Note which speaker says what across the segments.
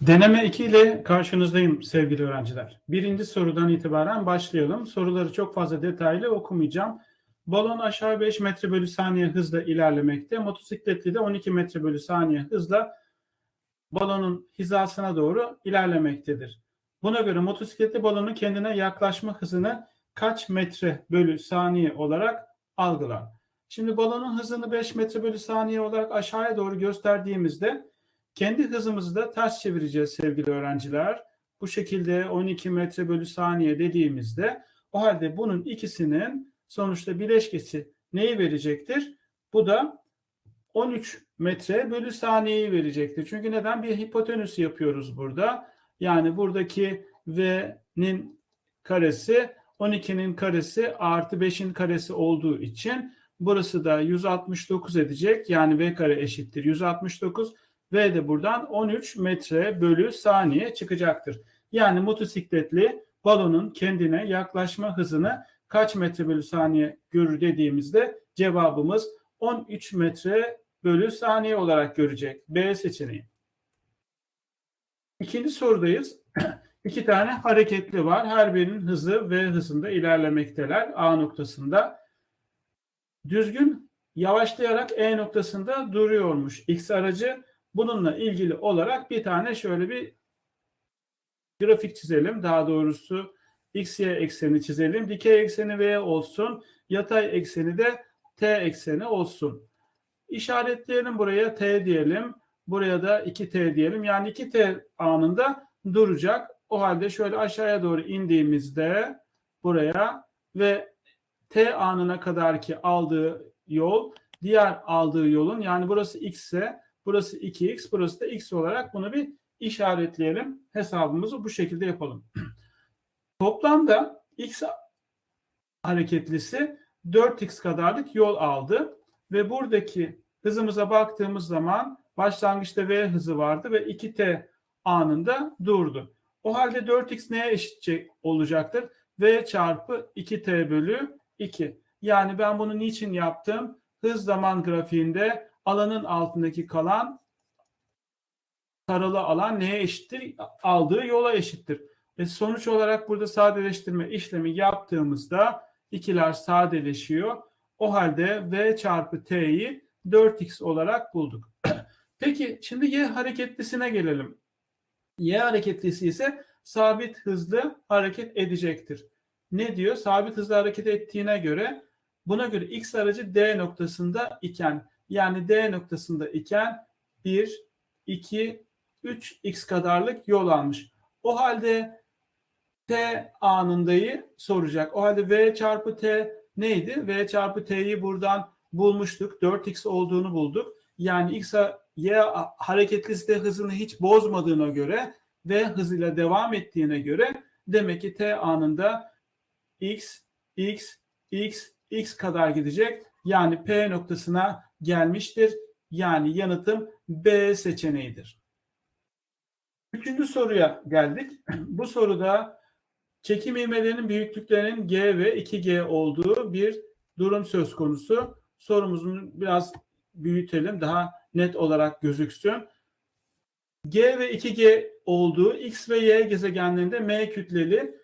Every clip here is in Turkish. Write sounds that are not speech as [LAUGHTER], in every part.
Speaker 1: Deneme 2 ile karşınızdayım sevgili öğrenciler. Birinci sorudan itibaren başlayalım. Soruları çok fazla detaylı okumayacağım. Balon aşağı 5 metre bölü saniye hızla ilerlemekte. Motosikletli de 12 metre bölü saniye hızla balonun hizasına doğru ilerlemektedir. Buna göre motosikletli balonun kendine yaklaşma hızını kaç metre bölü saniye olarak algılar. Şimdi balonun hızını 5 metre bölü saniye olarak aşağıya doğru gösterdiğimizde kendi hızımızı da ters çevireceğiz sevgili öğrenciler. Bu şekilde 12 metre bölü saniye dediğimizde o halde bunun ikisinin sonuçta bileşkesi neyi verecektir? Bu da 13 metre bölü saniyeyi verecektir. Çünkü neden? Bir hipotenüs yapıyoruz burada. Yani buradaki V'nin karesi 12'nin karesi artı 5'in karesi olduğu için burası da 169 edecek. Yani V kare eşittir 169 V de buradan 13 metre bölü saniye çıkacaktır. Yani motosikletli balonun kendine yaklaşma hızını kaç metre bölü saniye görür dediğimizde cevabımız 13 metre bölü saniye olarak görecek. B seçeneği. İkinci sorudayız. [CLEARS THROAT] İki tane hareketli var. Her birinin hızı V hızında ilerlemekteler. A noktasında. Düzgün yavaşlayarak E noktasında duruyormuş. X aracı bununla ilgili olarak bir tane şöyle bir grafik çizelim. Daha doğrusu x, y ekseni çizelim. Dikey ekseni V olsun. Yatay ekseni de T ekseni olsun. İşaretleyelim buraya T diyelim. Buraya da 2T diyelim. Yani 2T anında duracak. O halde şöyle aşağıya doğru indiğimizde buraya ve T anına kadar ki aldığı yol diğer aldığı yolun yani burası x ise burası 2x burası da x olarak bunu bir işaretleyelim. Hesabımızı bu şekilde yapalım. [CLEARS THROAT] Toplamda x hareketlisi 4x kadarlık yol aldı ve buradaki hızımıza baktığımız zaman başlangıçta v hızı vardı ve 2t anında durdu. O halde 4x neye eşit olacaktır? v çarpı 2t bölü 2. Yani ben bunu niçin yaptım? Hız zaman grafiğinde alanın altındaki kalan taralı alan neye eşittir? Aldığı yola eşittir. Ve sonuç olarak burada sadeleştirme işlemi yaptığımızda ikiler sadeleşiyor. O halde v çarpı t'yi 4x olarak bulduk. [CLEARS THROAT] Peki şimdi y hareketlisine gelelim. Y hareketlisi ise sabit hızlı hareket edecektir. Ne diyor? Sabit hızlı hareket ettiğine göre buna göre x aracı D noktasında iken yani D noktasında iken 1, 2, 3 x kadarlık yol almış. O halde T anındayı soracak. O halde V çarpı T neydi? V çarpı T'yi buradan bulmuştuk. 4x olduğunu bulduk. Yani x y hareketlisi de hızını hiç bozmadığına göre ve hızıyla devam ettiğine göre demek ki t anında x x x x kadar gidecek. Yani p noktasına gelmiştir. Yani yanıtım B seçeneğidir. Üçüncü soruya geldik. [CLEARS THROAT] Bu soruda çekim ivmelerinin büyüklüklerinin G ve 2G olduğu bir durum söz konusu. Sorumuzu biraz büyütelim daha net olarak gözüksün. G ve 2G olduğu X ve Y gezegenlerinde M kütleli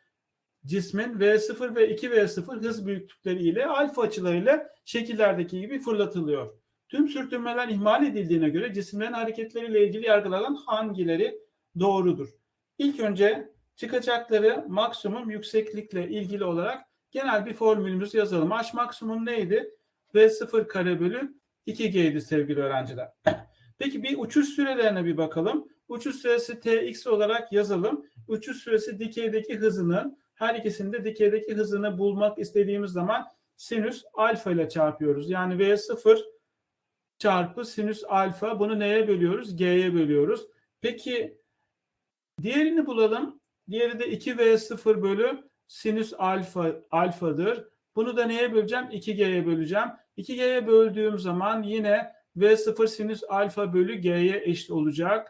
Speaker 1: cismin V0 ve 2V0 hız büyüklükleri ile alfa açılarıyla şekillerdeki gibi fırlatılıyor. Tüm sürtünmeler ihmal edildiğine göre cisimlerin hareketleriyle ilgili yargılanan hangileri doğrudur? İlk önce çıkacakları maksimum yükseklikle ilgili olarak genel bir formülümüzü yazalım. H maksimum neydi? V0 kare bölü 2G'ydi sevgili öğrenciler. [CLEARS THROAT] Peki bir uçuş sürelerine bir bakalım. Uçuş süresi Tx olarak yazalım. Uçuş süresi dikeydeki hızının her ikisinde dikeydeki hızını bulmak istediğimiz zaman sinüs alfa ile çarpıyoruz. Yani V0 çarpı sinüs alfa bunu neye bölüyoruz? G'ye bölüyoruz. Peki diğerini bulalım. Diğeri de 2V0 bölü sinüs alfa alfadır. Bunu da neye böleceğim? 2G'ye böleceğim. 2G'ye böldüğüm zaman yine V0 sinüs alfa bölü G'ye eşit olacak.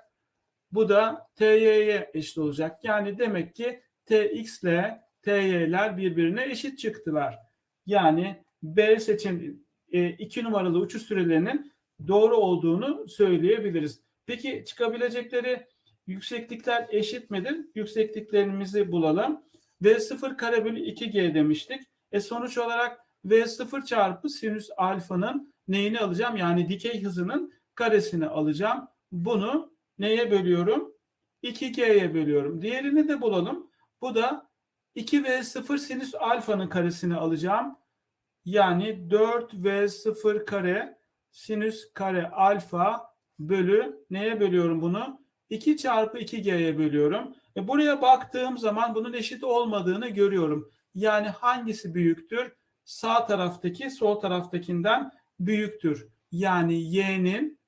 Speaker 1: Bu da TY'ye eşit olacak. Yani demek ki TX ile TY'ler birbirine eşit çıktılar. Yani B seçen e, iki numaralı uçuş sürelerinin doğru olduğunu söyleyebiliriz. Peki çıkabilecekleri yükseklikler eşit midir? Yüksekliklerimizi bulalım. V0 kare bölü 2G demiştik. E sonuç olarak V0 çarpı sinüs alfanın neyini alacağım? Yani dikey hızının karesini alacağım. Bunu neye bölüyorum? 2G'ye bölüyorum. Diğerini de bulalım. Bu da 2V0 sinüs alfanın karesini alacağım. Yani 4V0 kare sinüs kare alfa bölü neye bölüyorum bunu? 2 çarpı 2G'ye bölüyorum. E buraya baktığım zaman bunun eşit olmadığını görüyorum. Yani hangisi büyüktür? Sağ taraftaki sol taraftakinden büyüktür. Yani y'nin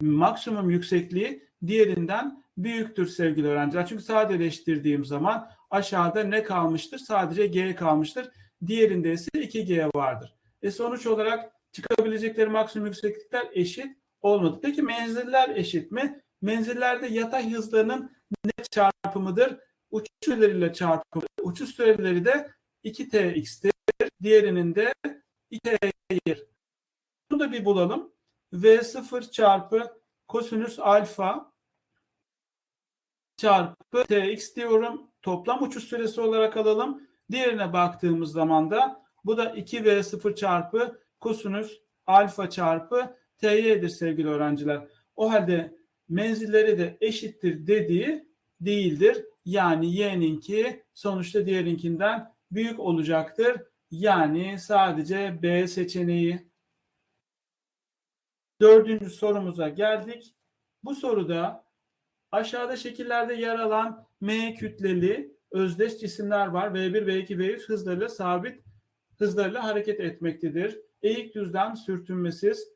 Speaker 1: maksimum yüksekliği diğerinden büyüktür sevgili öğrenciler. Çünkü sadeleştirdiğim zaman aşağıda ne kalmıştır? Sadece g kalmıştır. Diğerinde ise 2g vardır. E sonuç olarak çıkabilecekleri maksimum yükseklikler eşit olmadı. Peki menziller eşit mi? Menzillerde yatay hızlarının net çarpımıdır. Uçuş süreleriyle çarpımı. Uçuş süreleri de 2tx'tir. Diğerinin de 2t'dir. Bunu da bir bulalım. V0 çarpı kosinüs alfa çarpı tx diyorum. Toplam uçuş süresi olarak alalım. Diğerine baktığımız zaman da bu da 2v0 çarpı kosinüs alfa çarpı ty'dir sevgili öğrenciler. O halde menzilleri de eşittir dediği değildir. Yani y'ninki sonuçta diğerinkinden büyük olacaktır. Yani sadece B seçeneği. Dördüncü sorumuza geldik. Bu soruda aşağıda şekillerde yer alan M kütleli özdeş cisimler var. V1, V2, V3 hızlarıyla sabit hızlarıyla hareket etmektedir. Eğik düzlem sürtünmesiz.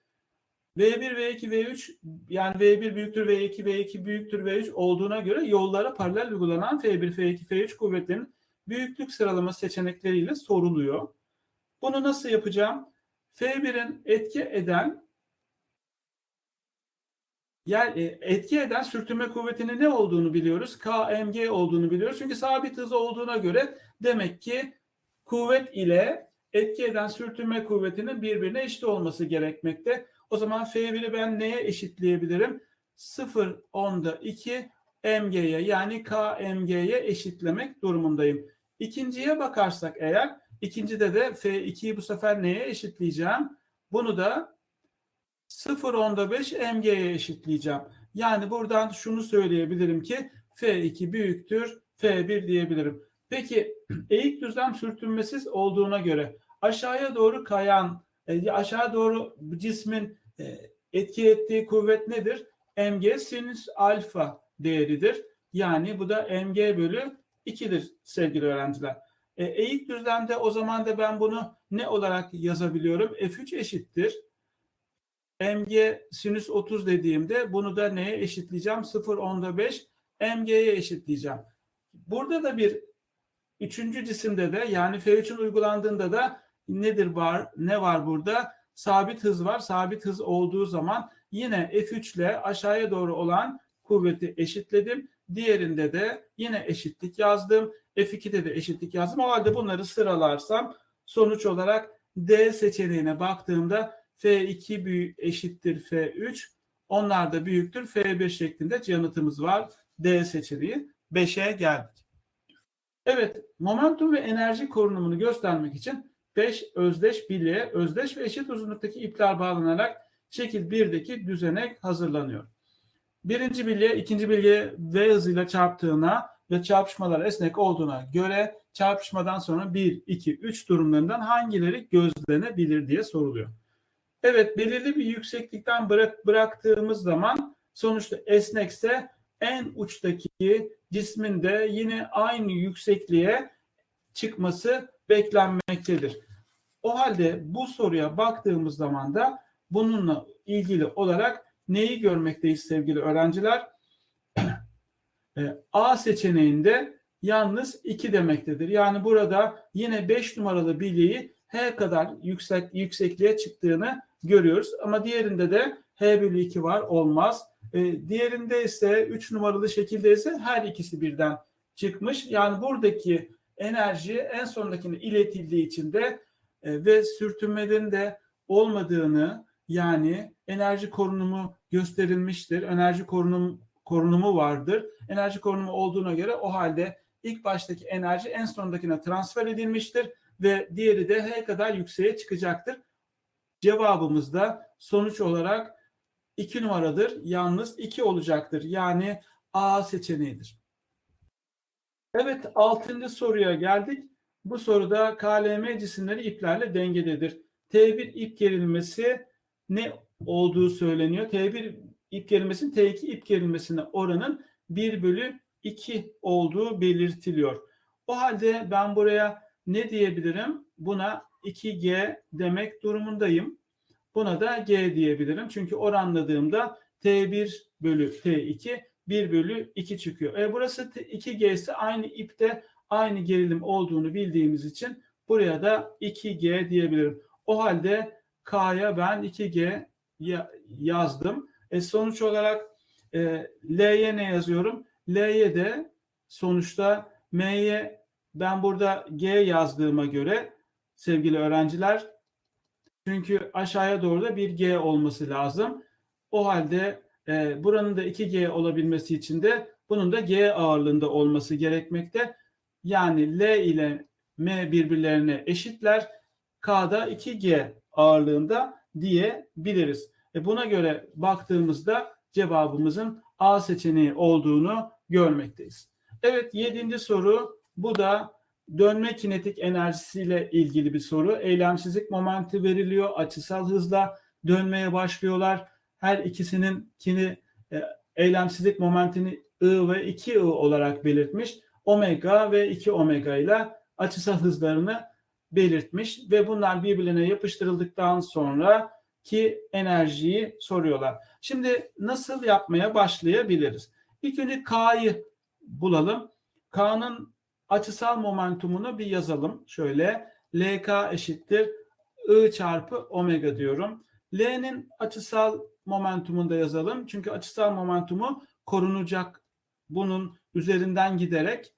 Speaker 1: V1, V2, V3 yani V1 büyüktür V2, V2 büyüktür V3 olduğuna göre yollara paralel uygulanan F1, F2, F3 kuvvetlerinin büyüklük sıralama seçenekleriyle soruluyor. Bunu nasıl yapacağım? F1'in etki eden yani etki eden sürtünme kuvvetinin ne olduğunu biliyoruz. KMG olduğunu biliyoruz. Çünkü sabit hız olduğuna göre demek ki kuvvet ile etki eden sürtünme kuvvetinin birbirine eşit olması gerekmekte. O zaman F1'i ben neye eşitleyebilirim? 0 onda 2 MG'ye yani KMG'ye eşitlemek durumundayım. İkinciye bakarsak eğer ikincide de F2'yi bu sefer neye eşitleyeceğim? Bunu da 0 onda 5 MG'ye eşitleyeceğim. Yani buradan şunu söyleyebilirim ki F2 büyüktür F1 diyebilirim. Peki eğik düzlem sürtünmesiz olduğuna göre aşağıya doğru kayan e, aşağı doğru cismin e, etki ettiği kuvvet nedir? mg sinüs alfa değeridir. Yani bu da mg bölü 2'dir sevgili öğrenciler. E, eğik düzlemde o zaman da ben bunu ne olarak yazabiliyorum? F3 eşittir. mg sinüs 30 dediğimde bunu da neye eşitleyeceğim? 0 onda 5 mg'ye eşitleyeceğim. Burada da bir üçüncü cisimde de yani F3'ün uygulandığında da nedir var? Ne var burada? Sabit hız var. Sabit hız olduğu zaman yine F3 ile aşağıya doğru olan kuvveti eşitledim. Diğerinde de yine eşitlik yazdım. F2'de de eşitlik yazdım. O halde bunları sıralarsam sonuç olarak D seçeneğine baktığımda F2 büyük eşittir F3. Onlar da büyüktür F1 şeklinde yanıtımız var. D seçeneği 5'e geldik. Evet, momentum ve enerji korunumunu göstermek için 5 özdeş bilyeye özdeş ve eşit uzunluktaki ipler bağlanarak şekil 1'deki düzenek hazırlanıyor. Birinci bilye ikinci bilye V hızıyla çarptığına ve çarpışmalar esnek olduğuna göre çarpışmadan sonra 1, 2, 3 durumlarından hangileri gözlenebilir diye soruluyor. Evet belirli bir yükseklikten bırak, bıraktığımız zaman sonuçta esnekse en uçtaki cismin de yine aynı yüksekliğe çıkması beklenmektedir. O halde bu soruya baktığımız zaman da bununla ilgili olarak neyi görmekteyiz sevgili öğrenciler? [CLEARS THROAT] E, A seçeneğinde yalnız 2 demektedir. Yani burada yine 5 numaralı bilyeyi H kadar yüksek, yüksekliğe çıktığını görüyoruz. Ama diğerinde de H bölü 2 var olmaz. E, diğerinde ise 3 numaralı şekilde ise her ikisi birden çıkmış. Yani buradaki enerji en sondakine iletildiği için de e, ve sürtünmelerin de olmadığını yani enerji korunumu gösterilmiştir. Enerji korunum korunumu vardır. Enerji korunumu olduğuna göre o halde ilk baştaki enerji en sondakine transfer edilmiştir ve diğeri de H kadar yükseğe çıkacaktır. Cevabımız da sonuç olarak 2 numaradır. Yalnız 2 olacaktır. Yani A seçeneğidir. Evet 6. soruya geldik. Bu soruda KLM cisimleri iplerle dengededir. T1 ip gerilmesi ne olduğu söyleniyor. T1 ip gerilmesinin T2 ip gerilmesine oranın 1 bölü 2 olduğu belirtiliyor. O halde ben buraya ne diyebilirim? Buna 2G demek durumundayım. Buna da G diyebilirim. Çünkü oranladığımda T1 bölü T2 1 bölü 2 çıkıyor. E burası 2G ise aynı ipte aynı gerilim olduğunu bildiğimiz için buraya da 2G diyebilirim. O halde K'ya ben 2G yazdım. E sonuç olarak e, L'ye ne yazıyorum? L'ye de sonuçta M'ye ben burada G yazdığıma göre sevgili öğrenciler çünkü aşağıya doğru da bir G olması lazım. O halde e, buranın da 2G olabilmesi için de bunun da G ağırlığında olması gerekmekte. Yani L ile M birbirlerine eşitler. K'da 2G ağırlığında diyebiliriz. E buna göre baktığımızda cevabımızın A seçeneği olduğunu görmekteyiz. Evet yedinci soru bu da dönme kinetik enerjisiyle ilgili bir soru. Eylemsizlik momenti veriliyor. Açısal hızla dönmeye başlıyorlar. Her ikisinin kini e, eylemsizlik momentini I ve 2I olarak belirtmiş. Omega ve 2 omega ile açısal hızlarını belirtmiş ve bunlar birbirine yapıştırıldıktan sonra ki enerjiyi soruyorlar. Şimdi nasıl yapmaya başlayabiliriz? İlk önce K'yı bulalım. K'nın açısal momentumunu bir yazalım. Şöyle LK eşittir I çarpı omega diyorum. L'nin açısal momentumunu da yazalım. Çünkü açısal momentumu korunacak. Bunun üzerinden giderek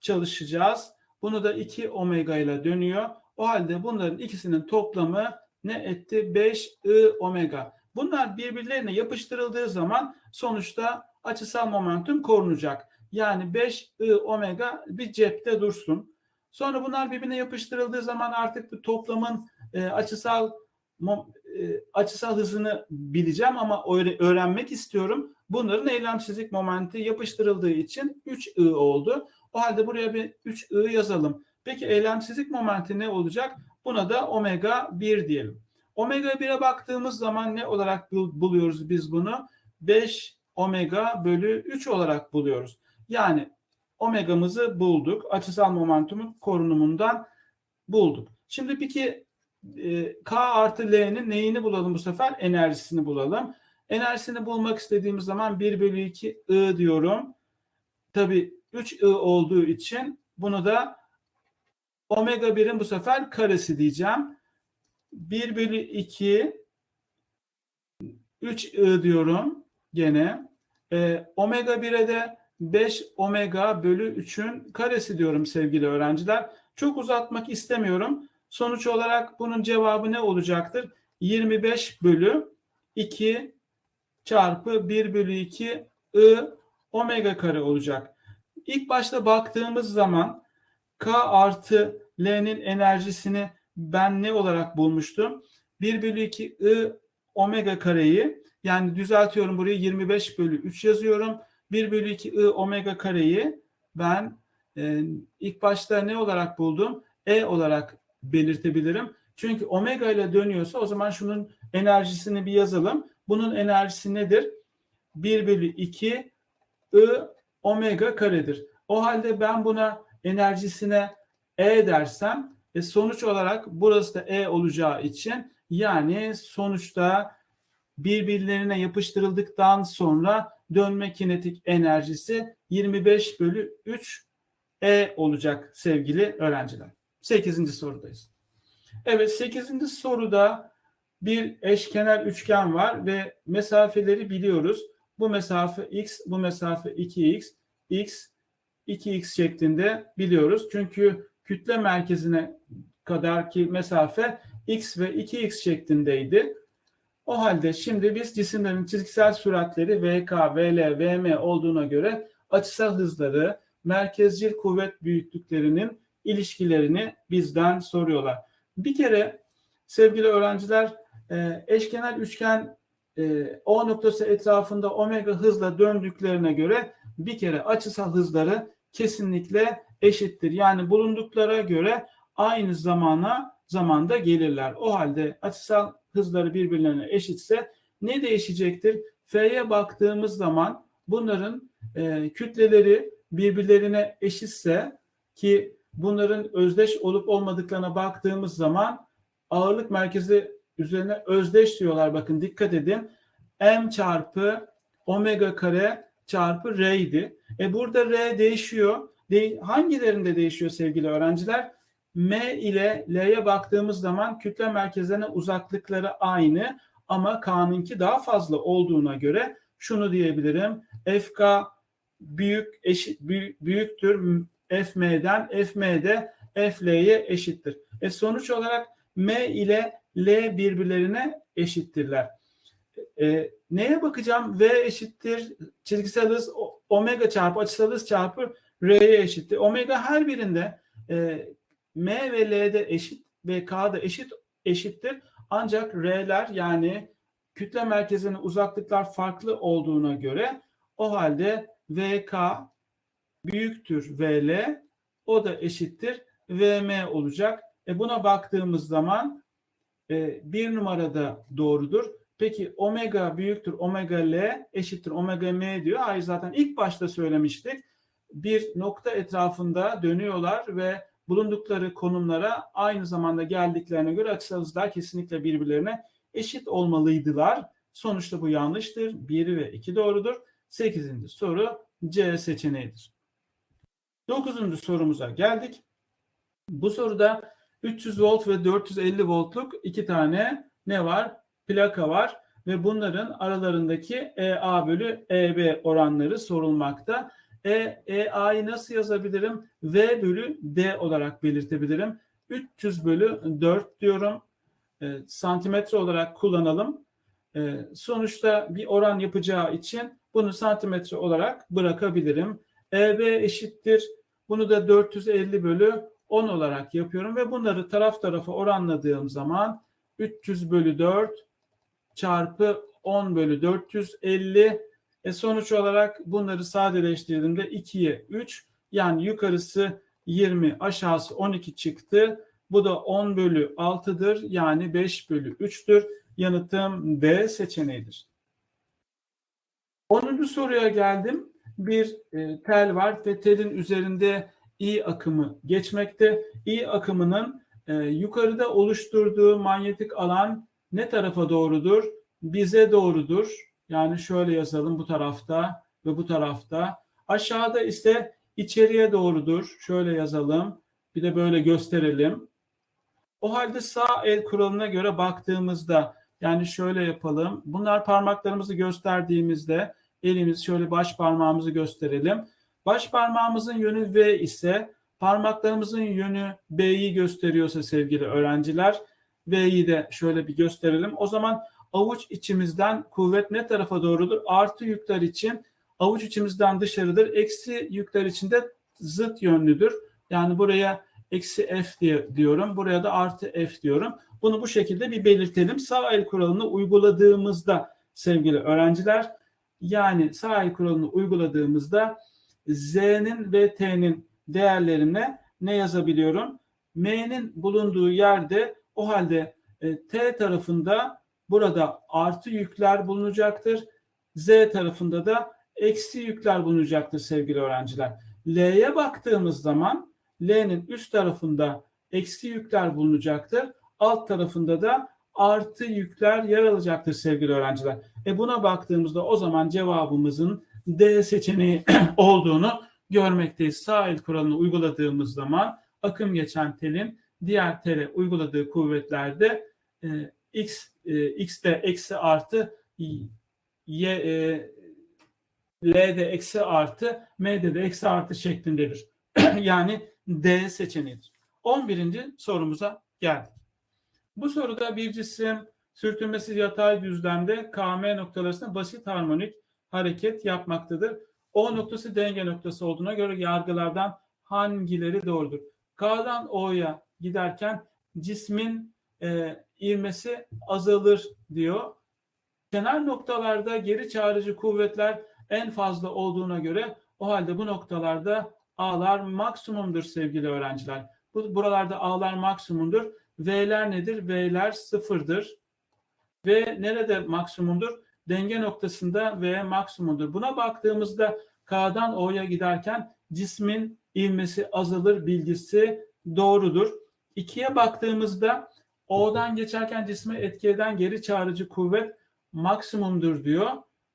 Speaker 1: çalışacağız. Bunu da 2 omega ile dönüyor. O halde bunların ikisinin toplamı ne etti? 5 I omega. Bunlar birbirlerine yapıştırıldığı zaman sonuçta açısal momentum korunacak. Yani 5 I omega bir cepte dursun. Sonra bunlar birbirine yapıştırıldığı zaman artık bu toplamın e, açısal e, açısal hızını bileceğim ama öğrenmek istiyorum. Bunların eylemsizlik momenti yapıştırıldığı için 3 I oldu. O halde buraya bir 3 I yazalım. Peki eylemsizlik momenti ne olacak? Buna da omega 1 diyelim. Omega 1'e baktığımız zaman ne olarak buluyoruz biz bunu? 5 omega bölü 3 olarak buluyoruz. Yani omegamızı bulduk. Açısal momentumun korunumundan bulduk. Şimdi peki e, K artı L'nin neyini bulalım bu sefer? Enerjisini bulalım. Enerjisini bulmak istediğimiz zaman 1 bölü 2 I diyorum. Tabi 3 I olduğu için bunu da omega 1'in bu sefer karesi diyeceğim. 1 bölü 2 3 I diyorum gene. E, omega 1'e de 5 omega bölü 3'ün karesi diyorum sevgili öğrenciler. Çok uzatmak istemiyorum. Sonuç olarak bunun cevabı ne olacaktır? 25 bölü 2 çarpı 1 bölü 2 I omega kare olacak. İlk başta baktığımız zaman K artı L'nin enerjisini ben ne olarak bulmuştum? 1 bölü 2 I omega kareyi yani düzeltiyorum burayı 25 bölü 3 yazıyorum. 1 bölü 2 I omega kareyi ben e, ilk başta ne olarak buldum? E olarak belirtebilirim. Çünkü omega ile dönüyorsa o zaman şunun enerjisini bir yazalım. Bunun enerjisi nedir? 1 bölü 2 I omega karedir. O halde ben buna enerjisine E dersem e sonuç olarak burası da E olacağı için yani sonuçta birbirlerine yapıştırıldıktan sonra dönme kinetik enerjisi 25 bölü 3 E olacak sevgili öğrenciler. 8. sorudayız. Evet 8. soruda bir eşkenar üçgen var ve mesafeleri biliyoruz. Bu mesafe x, bu mesafe 2x, x 2x şeklinde biliyoruz. Çünkü kütle merkezine kadar ki mesafe x ve 2x şeklindeydi. O halde şimdi biz cisimlerin çizgisel süratleri VK, VL, VM olduğuna göre açısal hızları, merkezcil kuvvet büyüklüklerinin ilişkilerini bizden soruyorlar. Bir kere sevgili öğrenciler e, eşkenar üçgen e, O noktası etrafında omega hızla döndüklerine göre bir kere açısal hızları kesinlikle eşittir. Yani bulunduklara göre aynı zamana zamanda gelirler. O halde açısal hızları birbirlerine eşitse ne değişecektir? F'ye baktığımız zaman bunların e, kütleleri birbirlerine eşitse ki bunların özdeş olup olmadıklarına baktığımız zaman ağırlık merkezi üzerine özdeş diyorlar. Bakın dikkat edin. M çarpı omega kare çarpı R idi. E burada R değişiyor. De hangilerinde değişiyor sevgili öğrenciler? M ile L'ye baktığımız zaman kütle merkezlerine uzaklıkları aynı ama K'nınki daha fazla olduğuna göre şunu diyebilirim. FK büyük eşit büyüktür FM'den FM de FL'ye eşittir. E sonuç olarak M ile L birbirlerine eşittirler. E, neye bakacağım? V eşittir çizgisel hız omega çarpı açısal hız çarpı R'ye eşittir. Omega her birinde e, M ve L'de eşit ve K'da eşit eşittir. Ancak R'ler yani kütle merkezine uzaklıklar farklı olduğuna göre o halde VK büyüktür VL o da eşittir VM olacak. E buna baktığımız zaman e, bir numarada doğrudur. Peki omega büyüktür omega L eşittir omega M diyor. Hayır zaten ilk başta söylemiştik. Bir nokta etrafında dönüyorlar ve bulundukları konumlara aynı zamanda geldiklerine göre açısal hızlar kesinlikle birbirlerine eşit olmalıydılar. Sonuçta bu yanlıştır. 1 ve 2 doğrudur. 8. soru C seçeneğidir. 9. sorumuza geldik. Bu soruda 300 volt ve 450 voltluk iki tane ne var? Plaka var ve bunların aralarındaki EA bölü EB oranları sorulmakta. E, EA'yı nasıl yazabilirim? V bölü D olarak belirtebilirim. 300 bölü 4 diyorum. E, santimetre olarak kullanalım. E, sonuçta bir oran yapacağı için bunu santimetre olarak bırakabilirim. EB eşittir. Bunu da 450 bölü 10 olarak yapıyorum ve bunları taraf tarafa oranladığım zaman 300 bölü 4 çarpı 10 bölü 450 e sonuç olarak bunları sadeleştirdiğimde 2'ye 3 yani yukarısı 20 aşağısı 12 çıktı. Bu da 10 bölü 6'dır yani 5 bölü 3'tür. Yanıtım D seçeneğidir. 10. soruya geldim. Bir e, tel var ve telin üzerinde I akımı geçmekte. I akımının e, yukarıda oluşturduğu manyetik alan ne tarafa doğrudur? Bize doğrudur. Yani şöyle yazalım bu tarafta ve bu tarafta. Aşağıda ise içeriye doğrudur. Şöyle yazalım. Bir de böyle gösterelim. O halde sağ el kuralına göre baktığımızda yani şöyle yapalım. Bunlar parmaklarımızı gösterdiğimizde elimiz şöyle baş parmağımızı gösterelim. Baş parmağımızın yönü V ise parmaklarımızın yönü B'yi gösteriyorsa sevgili öğrenciler V'yi de şöyle bir gösterelim. O zaman avuç içimizden kuvvet ne tarafa doğrudur? Artı yükler için avuç içimizden dışarıdır. Eksi yükler için de zıt yönlüdür. Yani buraya eksi F diye diyorum. Buraya da artı F diyorum. Bunu bu şekilde bir belirtelim. Sağ el kuralını uyguladığımızda sevgili öğrenciler yani sağ el kuralını uyguladığımızda Z'nin ve T'nin değerlerine ne yazabiliyorum? M'nin bulunduğu yerde o halde e, T tarafında burada artı yükler bulunacaktır. Z tarafında da eksi yükler bulunacaktır sevgili öğrenciler. L'ye baktığımız zaman L'nin üst tarafında eksi yükler bulunacaktır. Alt tarafında da artı yükler yer alacaktır sevgili öğrenciler. E buna baktığımızda o zaman cevabımızın D seçeneği [CLEARS THROAT] olduğunu görmekteyiz. Sağ el kuralını uyguladığımız zaman akım geçen telin diğer tele uyguladığı kuvvetlerde e, x e, x'de eksi artı y e, L'de eksi artı M'de de eksi artı şeklindedir. [CLEARS THROAT] yani D seçeneğidir. 11. sorumuza geldik. Bu soruda bir cisim sürtünmesiz yatay düzlemde KM noktaları arasında basit harmonik hareket yapmaktadır. O noktası denge noktası olduğuna göre yargılardan hangileri doğrudur? K'dan O'ya giderken cismin e, ivmesi azalır diyor. Kenar noktalarda geri çağrıcı kuvvetler en fazla olduğuna göre o halde bu noktalarda A'lar maksimumdur sevgili öğrenciler. Bu, buralarda A'lar maksimumdur. V'ler nedir? V'ler sıfırdır. V nerede maksimumdur? Denge noktasında V maksimumdur. Buna baktığımızda K'dan O'ya giderken cismin ivmesi azalır bilgisi doğrudur. İkiye baktığımızda O'dan geçerken cisme etki eden geri çağrıcı kuvvet maksimumdur diyor.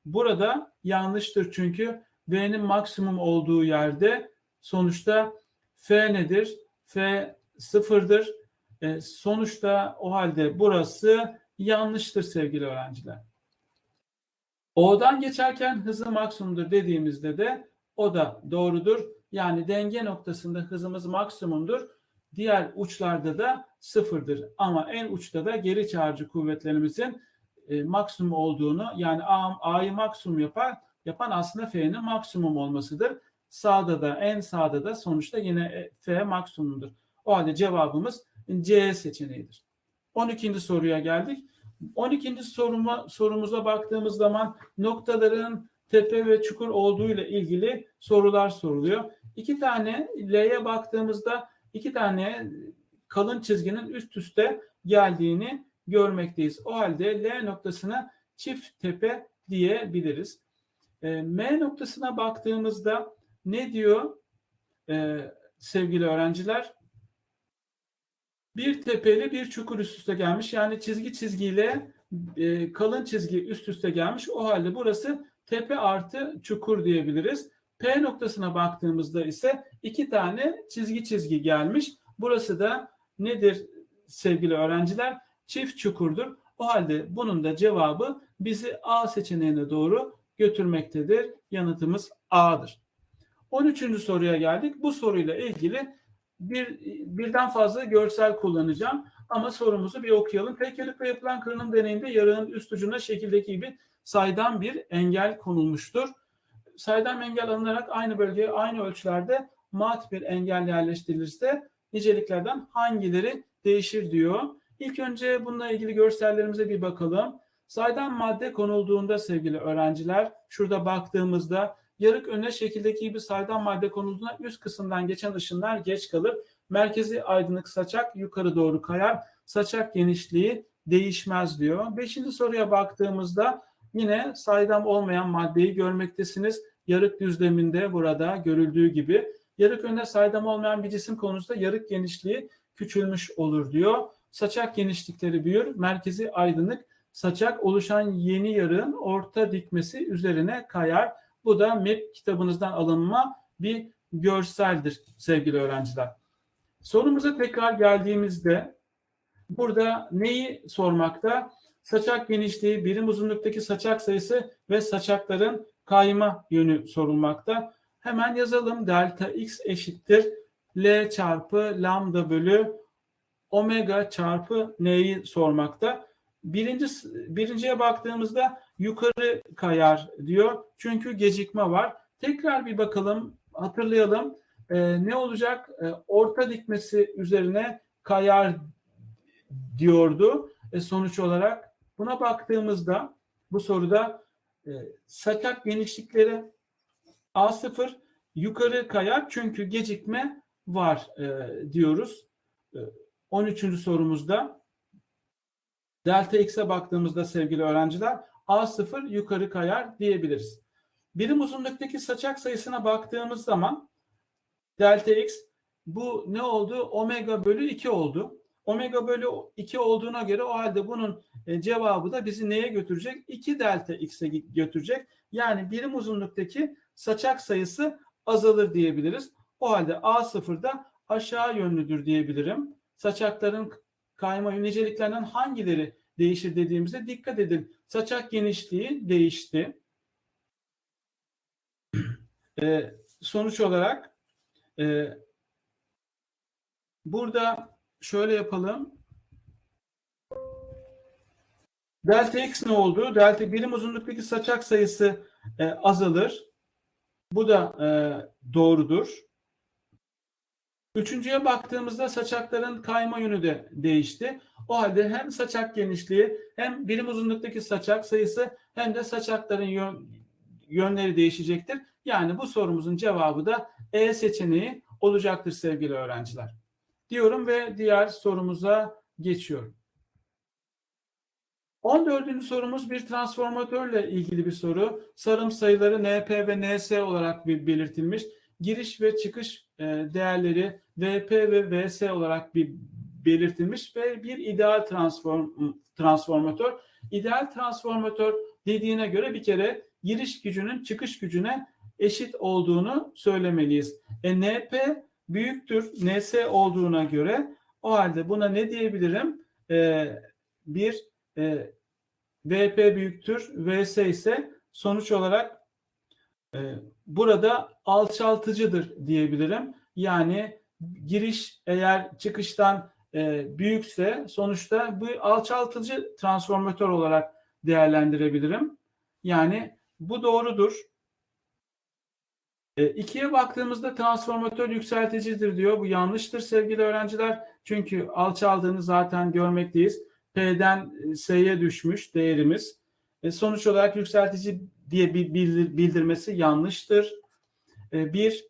Speaker 1: Burada yanlıştır çünkü V'nin maksimum olduğu yerde sonuçta F nedir? F sıfırdır. E, sonuçta o halde burası yanlıştır sevgili öğrenciler. O'dan geçerken hızı maksimumdur dediğimizde de o da doğrudur. Yani denge noktasında hızımız maksimumdur. Diğer uçlarda da sıfırdır. Ama en uçta da geri çağrıcı kuvvetlerimizin e, maksimum olduğunu yani A, A'yı maksimum yapar, yapan aslında F'nin maksimum olmasıdır. Sağda da en sağda da sonuçta yine e, F maksimumdur. O halde cevabımız C seçeneğidir. 12. soruya geldik. 12. soruma, sorumuza baktığımız zaman noktaların tepe ve çukur olduğu ile ilgili sorular soruluyor. İki tane L'ye baktığımızda iki tane kalın çizginin üst üste geldiğini görmekteyiz. O halde L noktasına çift tepe diyebiliriz. E, M noktasına baktığımızda ne diyor e, sevgili öğrenciler? Bir tepeli bir çukur üst üste gelmiş. Yani çizgi çizgiyle e, kalın çizgi üst üste gelmiş. O halde burası tepe artı çukur diyebiliriz. P noktasına baktığımızda ise iki tane çizgi çizgi gelmiş. Burası da nedir sevgili öğrenciler? Çift çukurdur. O halde bunun da cevabı bizi A seçeneğine doğru götürmektedir. Yanıtımız A'dır. 13. soruya geldik. Bu soruyla ilgili bir birden fazla görsel kullanacağım. Ama sorumuzu bir okuyalım. Tek yarıkla yapılan kırınım deneyinde yarığın üst ucuna şekildeki gibi saydam bir engel konulmuştur. Saydam engel alınarak aynı bölgeye aynı ölçülerde mat bir engel yerleştirilirse niceliklerden hangileri değişir diyor. İlk önce bununla ilgili görsellerimize bir bakalım. Saydam madde konulduğunda sevgili öğrenciler şurada baktığımızda yarık önüne şekildeki gibi saydam madde konulduğunda üst kısımdan geçen ışınlar geç kalır. Merkezi aydınlık saçak yukarı doğru kayar. Saçak genişliği değişmez diyor. Beşinci soruya baktığımızda yine saydam olmayan maddeyi görmektesiniz. Yarık düzleminde burada görüldüğü gibi. Yarık önüne saydam olmayan bir cisim konusunda yarık genişliği küçülmüş olur diyor. Saçak genişlikleri büyür. Merkezi aydınlık saçak oluşan yeni yarığın orta dikmesi üzerine kayar. Bu da MEP kitabınızdan alınma bir görseldir sevgili öğrenciler. Sorumuza tekrar geldiğimizde burada neyi sormakta? Saçak genişliği, birim uzunluktaki saçak sayısı ve saçakların kayma yönü sorulmakta. Hemen yazalım. Delta x eşittir L çarpı lambda bölü omega çarpı n'yi sormakta. Birinci, birinciye baktığımızda yukarı kayar diyor. Çünkü gecikme var. Tekrar bir bakalım, hatırlayalım. Ee, ne olacak? Ee, orta dikmesi üzerine kayar diyordu. E, sonuç olarak buna baktığımızda bu soruda e, saçak genişlikleri A0 yukarı kayar çünkü gecikme var e, diyoruz. E, 13. sorumuzda delta x'e baktığımızda sevgili öğrenciler A0 yukarı kayar diyebiliriz. Birim uzunluktaki saçak sayısına baktığımız zaman delta x bu ne oldu? Omega bölü 2 oldu. Omega bölü 2 olduğuna göre o halde bunun e, cevabı da bizi neye götürecek? 2 delta x'e götürecek. Yani birim uzunluktaki saçak sayısı azalır diyebiliriz. O halde A0'da aşağı yönlüdür diyebilirim. Saçakların kayma niceliklerinden hangileri değişir dediğimizde dikkat edin. Saçak genişliği değişti. e, sonuç olarak e, burada şöyle yapalım. Delta x ne oldu? Delta birim uzunluktaki saçak sayısı e, azalır. Bu da e, doğrudur. Üçüncüye baktığımızda saçakların kayma yönü de değişti. O halde hem saçak genişliği hem birim uzunluktaki saçak sayısı hem de saçakların yön, yönleri değişecektir. Yani bu sorumuzun cevabı da E seçeneği olacaktır sevgili öğrenciler. Diyorum ve diğer sorumuza geçiyorum. 14. sorumuz bir transformatörle ilgili bir soru. Sarım sayıları NP ve NS olarak belirtilmiş. Giriş ve çıkış e, değerleri VP ve VS olarak bir belirtilmiş ve bir ideal transform, transformatör. İdeal transformatör dediğine göre bir kere giriş gücünün çıkış gücüne eşit olduğunu söylemeliyiz. E, NP büyüktür NS olduğuna göre o halde buna ne diyebilirim? E, bir e, VP büyüktür VS ise sonuç olarak e, burada alçaltıcıdır diyebilirim. Yani giriş eğer çıkıştan e, büyükse sonuçta bu alçaltıcı transformatör olarak değerlendirebilirim. Yani bu doğrudur. E, ikiye baktığımızda transformatör yükselticidir diyor. Bu yanlıştır sevgili öğrenciler. Çünkü alçaldığını zaten görmekteyiz. P'den S'ye düşmüş değerimiz. E, sonuç olarak yükseltici diye bir bildir, bildirmesi yanlıştır. E, bir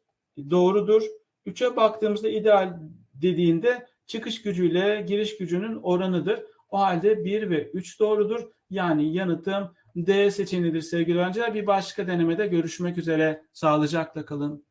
Speaker 1: doğrudur. Üçe baktığımızda ideal dediğinde çıkış gücüyle giriş gücünün oranıdır. O halde 1 ve 3 doğrudur. Yani yanıtım D seçeneğidir sevgili öğrenciler. Bir başka denemede görüşmek üzere. Sağlıcakla kalın.